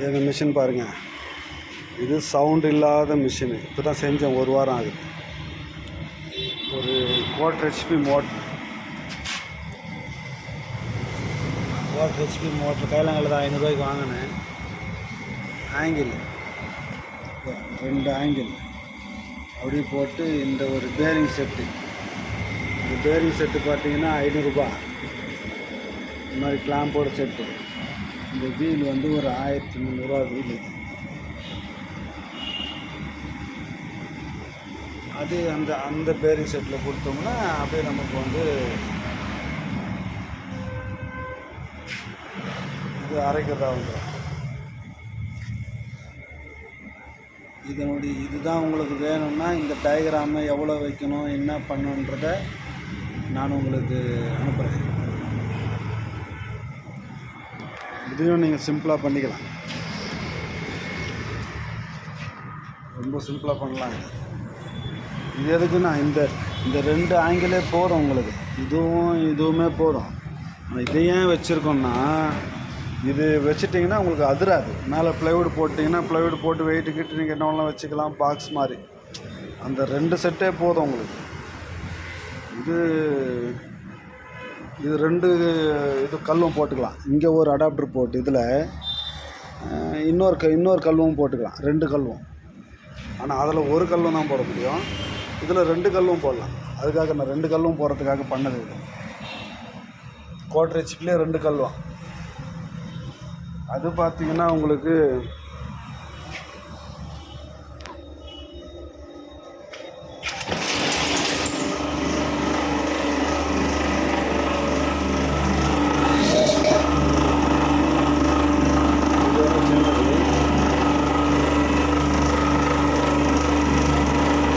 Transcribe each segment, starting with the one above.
இந்த மிஷின் பாருங்கள் இது சவுண்ட் இல்லாத மிஷினு. இப்போ தான் செஞ்சேன் ஒரு வாரம் ஆகுது. ஒரு quarter HP motor quarter HP motor கைலாங்கல்ல தான் ஐநூறுரூவாய்க்கு வாங்கினேன். ஆங்கிள் ரெண்டு ஆங்கிள் அப்படி போட்டு இந்த ஒரு பேரிங் செட்டு இந்த பேரிங் செட்டு பார்த்தீங்கன்னா ஐநூறுரூபா இந்த மாதிரி கிளாம்போட செட்டு இந்த வீல் வந்து ஒரு ஆயிரத்தி முந்நூறுரூவா வீல் அது அந்த அந்த பேரிங் செட்டில் கொடுத்தோம்னா அப்படியே நமக்கு வந்து இது அரைக்கிறதா வந்துடும் இதனுடைய இதுதான் உங்களுக்கு வேணும்னா இந்த டயக்ராமை எவ்வளோ வைக்கணும் என்ன பண்ணணுன்றத நான் உங்களுக்கு அனுப்புகிறேன் இதையும் நீங்கள் சிம்பிளாக பண்ணிக்கலாம். ரொம்ப சிம்பிளாக பண்ணலாம். இது எதுக்குன்னா இந்த இந்த ரெண்டு ஆங்கிளே போதும் உங்களுக்கு. இதுவும் இதுவுமே போதும். ஆனால் இதை ஏன் வச்சுருக்கோம்னா இது வச்சுட்டிங்கன்னா உங்களுக்கு அதிராது. மேலே ப்ளைவுட் போட்டிங்கன்னா ப்ளைவுட் போட்டு வெயிட்டு கிட்டு நீங்கள் என்ன வேணாலும் வச்சுக்கலாம் பாக்ஸ் மாதிரி. அந்த ரெண்டு செட்டே போதும் உங்களுக்கு. இது இது ரெண்டு இது கல்லும் போட்டுக்கலாம். இங்கே ஒரு அடாப்டர் போட்டு இதில் இன்னொரு க இன்னொரு கல்லும் போட்டுக்கலாம். ரெண்டு கல்லும். ஆனால் அதில் ஒரு கல்லும் தான் போட முடியும். இதில் ரெண்டு கல்லும் போடலாம். அதுக்காக நான் ரெண்டு கல்லும் போடுறதுக்காக பண்ணது இது. கோட்ரேஜ்லேயே ரெண்டு கல்லும். அது பார்த்தீங்கன்னா உங்களுக்கு இது வந்து சின்னது.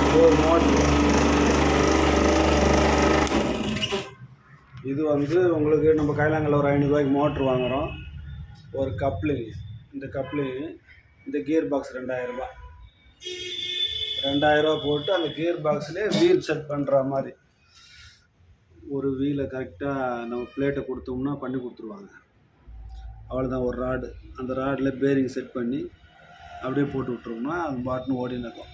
இது ஒரு மோட்ரு இது வந்து உங்களுக்கு நம்ம கைலாங்கல்ல ஒரு ஐநூறுரூவாய்க்கு மோட்ரு வாங்குகிறோம் ஒரு கப்ளிங் இந்த கப்ளிங் இந்த கியர் பாக்ஸ் ரெண்டாயிரரூபா ரெண்டாயிரரூபா போட்டு அந்த கியர் பாக்ஸ்லேயே வீல் செட் பண்ணுற மாதிரி. ஒரு வீலை கரெக்டாக நம்ம பிளேட்டை கொடுத்தோம்னா பண்ணி கொடுத்துருவாங்க. அவ்வளோதான் ஒரு ராடு அந்த ராடில் பேரிங் செட் பண்ணி அப்படியே போட்டு விட்ருவோம்னா அது பாட்டுன்னு ஓடின்னு இருக்கும்.